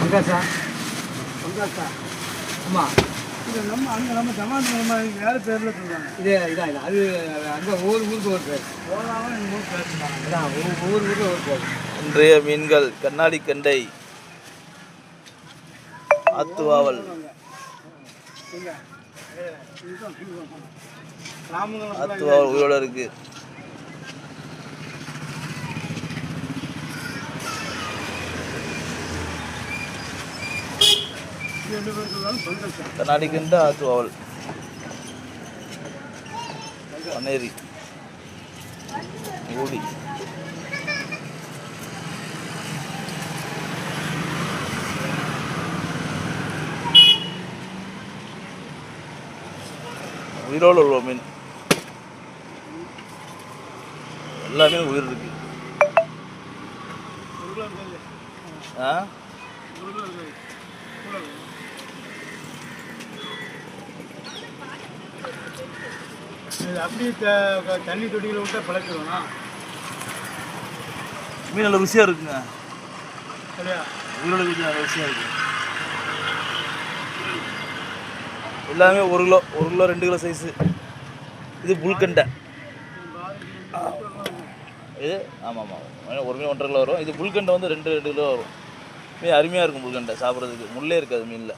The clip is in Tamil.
பங்காசா பங்காசா ஆமாம் இது நம்ம அங்கே நம்ம ஜமாத் நம்ம வேறு பேரில் சொல்கிறாங்க இது இதான் இது. அது அங்கே ஒவ்வொரு ஊருக்கு ஒரு பேர். போகாமல் எங்கள் ஊர் பேர் அதான் ஒவ்வொரு ஊருக்கு ஒரு பேர். இன்றைய மீன்கள் கண்ணாடி கண்டை ஆத்துவாவல். ஆத்துவாவல் உயிரோட இருக்கு. ரெண்டு பேர் சொல்கிறாங்க பங்காசா கண்ணாடி பன்னேரி உயிரோடு உள்ள மீன் எல்லாமே உயிர் இருக்கு. ஆ ஒரு கிலோ இருக்காது கூட இருக்கும். இது அப்படியே தண்ணி தொட்டியில் விட்டா பழக்கிறோம்னா மீன் நல்ல ருசியாக இருக்குங்க. சரியா? உயிரோட மீன் நல்ல ருசியாக இருக்கு. எல்லாமே ஒரு கிலோ ஒரு கிலோ ரெண்டு கிலோ சைஸு இது புல்கண்டை. இது ஆமாம் ஆமாம் ஒரு மீன் ஒன்றரை கிலோ வரும். இது புல்கண்டை வந்து ரெண்டு ரெண்டு கிலோ வரும். மீன் அருமையாக இருக்கும் புல்கண்டை சாப்பிட்றதுக்கு. முள்ளே இருக்காது மீனில்.